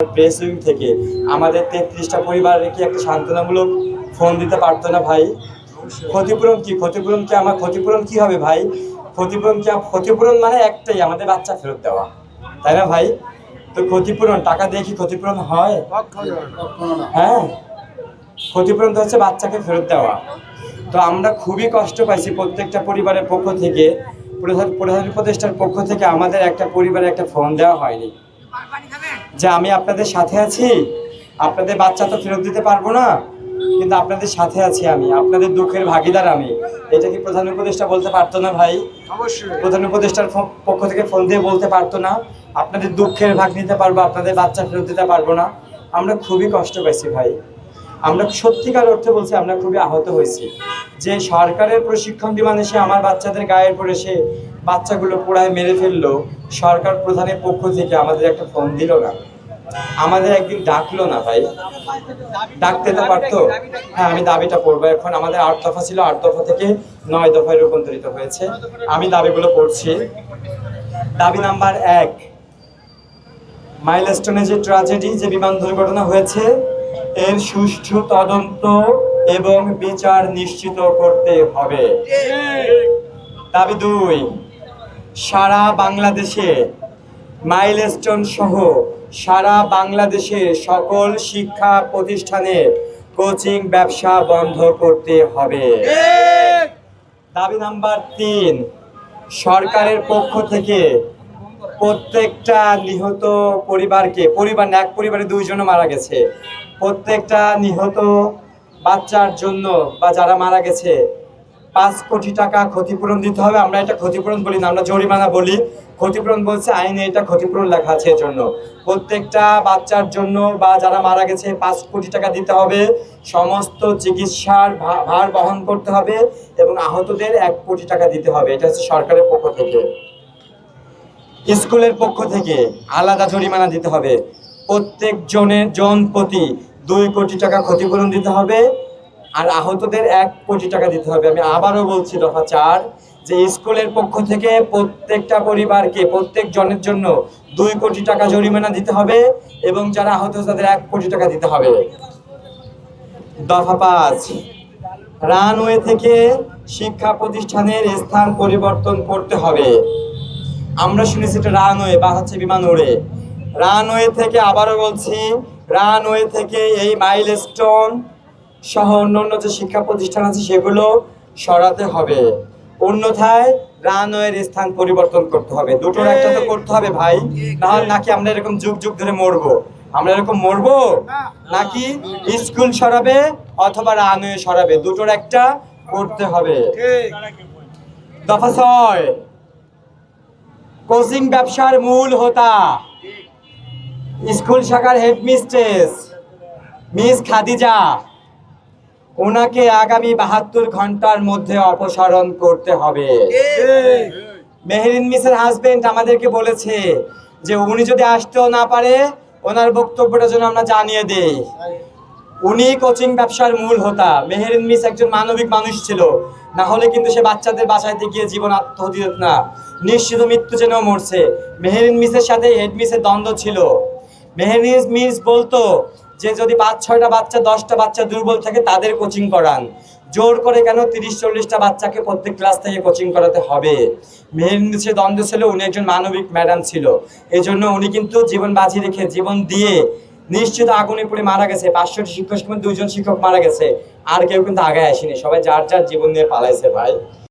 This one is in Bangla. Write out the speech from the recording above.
প্রেস উইং থেকে। আমাদের তেত্রিশটা পরিবারের কি একটা সান্ত্বনামূলক ফোন দিতে পারতো না ভাই? ক্ষতিপূরণ কি? ক্ষতিপূরণ কি আমার ক্ষতিপূরণ কি হবে ভাই? ক্ষতিপূরণ কি ক্ষতিপূরণ মানে একটাই, আমাদের বাচ্চা ফেরত দেওয়া। তাই না ভাই? তো ক্ষতিপূরণ, টাকা দিয়ে কি ক্ষতিপূরণ হয়? হ্যাঁ। ক্ষতিপূরণ তো হচ্ছে বাচ্চাকে ফেরত দেওয়া। তো আমরা খুবই কষ্ট পাইছি প্রত্যেকটা পরিবারের পক্ষ থেকে। প্রধান প্রধান উপদেষ্টার পক্ষ থেকে আমাদের একটা পরিবারে একটা ফোন দেওয়া হয়নি। যে আমি আপনাদের সাথে আছি। আপনাদের বাচ্চা তো ফেরত দিতে পারব না। কিন্তু আপনাদের সাথে আছি আমি। আপনাদের দুঃখের ভাগিদার আমি। এটা কি প্রধান উপদেষ্টা বলতে পারতো না ভাই? অবশ্যই। প্রধান উপদেষ্টার পক্ষ থেকে ফোন দিয়ে বলতে পারতো না। আপনাদের দুঃখের ভাগ নিতে পারব আপনাদের বাচ্চা ফেরত দিতে পারব না। আমরা খুবই কষ্ট পাইছি ভাই। আমরা সত্যিকার অর্থে বলছি আমরা খুবই আহত হয়েছি। যে সরকারের প্রশিক্ষণ বিমান এসে আমার বাচ্চাদের গায়ের পরে সে বাচ্চাগুলো পোড়ায় মেরে ফেলল সরকার প্রধানের পক্ষ থেকে আমাদের একটা ফোন দিল না। আমাদের একদিন ডাকলো না ভাই। ডাকতে তো পারতো? হ্যাঁ আমি দাবিটা পড়ব এখন আমাদের আট দফা ছিল আট দফা থেকে নয় দফায় রূপান্তরিত হয়েছে। আমি দাবিগুলো পড়ছি দাবি নাম্বার এক মাইলস্টোনে যে ট্রাজেডি যে বিমান দুর্ঘটনা হয়েছে এর সুষ্ঠু তদন্ত এবং বিচার নিশ্চিত করতে হবে। দাবি দুই সারা বাংলাদেশে মাইলস্টোন সহ সারা বাংলাদেশে সকল শিক্ষা প্রতিষ্ঠানে কোচিং ব্যবসা বন্ধ করতে হবে। দাবি নাম্বার তিন, সরকারের পক্ষ থেকে প্রত্যেকটা নিহত পরিবারকে, পরিবার এক পরিবারে দুইজনও মারা গেছে। প্রত্যেকটা নিহত বাচ্চার জন্য বা যারা মারা গেছে পাঁচ কোটি টাকা ক্ষতিপূরণ দিতে হবে। আমরা এটা ক্ষতিপূরণ বলি না, আমরা জরিমানা বলি। ক্ষতিপূরণ বলছে আইনে এটা ক্ষতিপূরণ লেখা আছে জন্য প্রত্যেকটা বাচ্চার জন্য বা যারা মারা গেছে, পাঁচ কোটি টাকা দিতে হবে। সমস্ত চিকিৎসার ভার বহন করতে হবে এবং আহতদের এক কোটি টাকা দিতে হবে। এটা হচ্ছে সরকারের পক্ষ থেকে। স্কুলের পক্ষ থেকে আলাদা জরিমানা দিতে হবে। প্রত্যেক জনের, জন প্রতি দুই কোটি টাকা ক্ষতিপূরণ দিতে হবে। আর আহতদের এক কোটি টাকা দিতে হবে। আমি আবারও বলছি, দফা চার, যে স্কুলের পক্ষ থেকে প্রত্যেকটা পরিবারকে, প্রত্যেক জনের জন্য দুই কোটি টাকা জরিমানা দিতে হবে এবং যারা আহত তাদের এক কোটি টাকা দিতে হবে। দফা পাঁচ, রানওয়ে থেকে শিক্ষা প্রতিষ্ঠানের স্থান পরিবর্তন করতে হবে। আমরা শুনেছি এটা রানওয়ে, বা হচ্ছে বিমান উড়ে। রানওয়ে থেকে আবারও বলছি, রানওয়ে থেকে এই মাইলস্টোন সহ অন্যান্য যে শিক্ষা প্রতিষ্ঠান আছে সেগুলো সরাতে হবে। অন্যথায় রানওয়ের স্থান পরিবর্তন করতে হবে। দুটোর একটা তো করতে হবে ভাই। নাহলে নাকি আমরা এরকম যুগ যুগ ধরে মরবো। আমরা এরকম মরবো? নাকি স্কুল সরাবে অথবা রানওয়ে সরাবে? দুটোর একটা করতে হবে। দফা ছয়। কোচিং ব্যবসার মূল হোতা। স্কুল শাখার হেডমিস্ট্রেস। মিস খাদিজা। ওনাকে আগামী বাহাত্তর ঘণ্টার মধ্যে অপসারণ করতে হবে। মেহরিন মিসের হাজবেন্ড আমাদেরকে বলেছে যে, উনি যদি আসতেও না পারে, ওনার বক্তব্যটা যেন আমরা জানিয়ে দেই। উনি কোচিং ব্যবসার মূল হোতা। মেহেরিন মিস একজন মানবিক মানুষ ছিল। না হলে কিন্তু সে বাচ্চাদের বাসাইতে গিয়ে জীবন আত্মহতি না। নিশ্চিত মৃত্যু যেন মরছে। মেহেরিন মিসের সাথে হেড মিসের দ্বন্দ্ব ছিল। মেহেরিন মিস বলতো যে যদি পাঁচ, ছয়টা বাচ্চা, দশটা বাচ্চা দুর্বল থাকে, তাদের কোচিং করান। জোর করে কেন তিরিশ, চল্লিশটা বাচ্চাকে প্রত্যেক ক্লাস থেকে কোচিং করাতে হবে? মেহেরিন মিসের দ্বন্দ্ব ছিল, উনি একজন মানবিক ম্যাডাম ছিল। এই জন্য উনি কিন্তু জীবন বাজি রেখে, জীবন দিয়ে নিশ্চিত আগুনে পড়ে মারা গেছে। পাঁচশোটি শিক্ষক দুইজন শিক্ষক মারা গেছে। আর কেউ কিন্তু আগে আসেনি। সবাই যার যার জীবন নিয়ে পালাইছে ভাই।